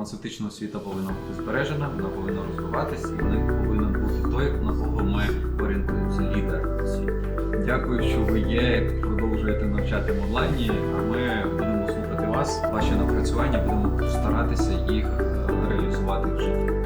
фармацевтична освіта повинна бути збережена, вона повинна розвиватися, і в них повинен бути той, на кого ми орієнтуємося, лідер у світі. Дякую, що ви є, продовжуєте навчати в онлайні. А ми будемо слухати вас, ваші напрацювання, будемо старатися їх е, реалізувати в житті.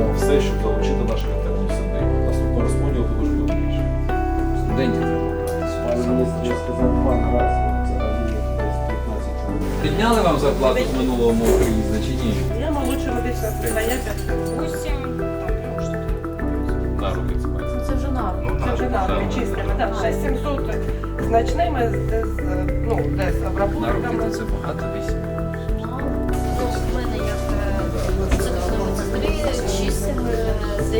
Робимо все, щоб залучити наших активних сюди. Наступний розподіл буде дуже більше. Студентів я сказав два рази, взагалі десь 15 чоловік. Підняли вам зарплату в минулому приїзді чи ні? Я молодша медична спеціаліст. На руки це мається. Це вже народ. Це вже нам чистими. Так, 6700 значними, десь, ну, десь На обработками. руки це багато вісім. е, це медсестри 6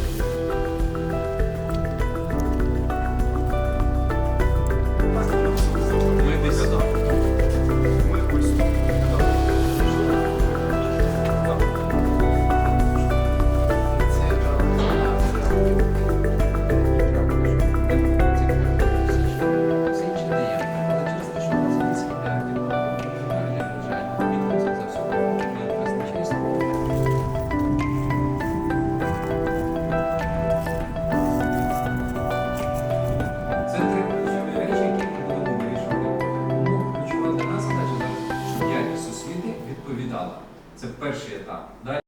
медаль. Це перший етап. Далі